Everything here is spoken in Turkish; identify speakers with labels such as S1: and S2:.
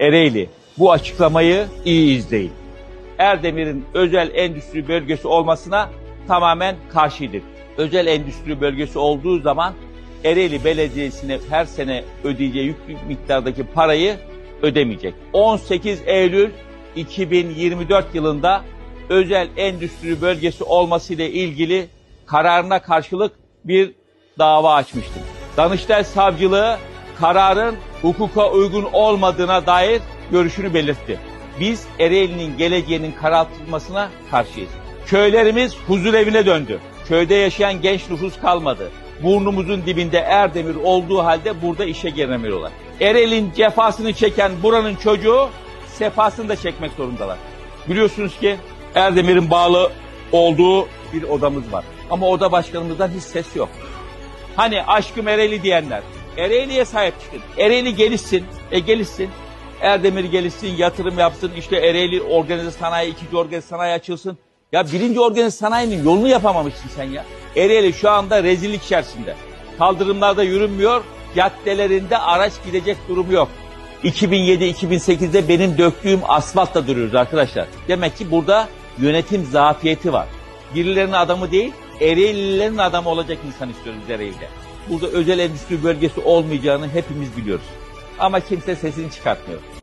S1: Ereğli bu açıklamayı iyi izleyin. Erdemir'in özel endüstri bölgesi olmasına tamamen karşıydık. Özel endüstri bölgesi olduğu zaman Ereğli Belediyesi'ne her sene ödeyeceği yüklü miktardaki parayı ödemeyecek. 18 Eylül 2024 yılında özel endüstri bölgesi olması ile ilgili kararına karşılık bir dava açmıştım. Danıştay Savcılığı kararın hukuka uygun olmadığına dair görüşünü belirtti. Biz Ereğli'nin geleceğinin karartılmasına karşıyız. Köylerimiz huzur evine döndü. Köyde yaşayan genç nüfus kalmadı. Burnumuzun dibinde Erdemir olduğu halde burada işe giremiyorlar. Ereğli'nin cefasını çeken buranın çocuğu sefasını da çekmek zorundalar. Biliyorsunuz ki Erdemir'in bağlı olduğu bir odamız var. Ama oda başkanımızdan hiç ses yok. Hani aşkım Ereğli diyenler. Ereğli'ye sahip çıkın. Ereğli gelişsin. E gelişsin. Erdemir gelişsin, yatırım yapsın. İşte Ereğli organize sanayi, ikinci organize sanayi açılsın. Ya birinci organize sanayinin yolunu yapamamışsın sen ya. Ereğli şu anda rezillik içerisinde. Kaldırımlarda yürünmüyor, caddelerinde araç gidecek durumu yok. 2007-2008'de benim döktüğüm asfaltta duruyoruz arkadaşlar. Demek ki burada yönetim zafiyeti var. Birilerinin adamı değil, Ereğlilerin adamı olacak insan istiyoruz Ereğli'de. Burada özel endüstri bölgesi olmayacağını hepimiz biliyoruz. Ama kimse sesini çıkartmıyor.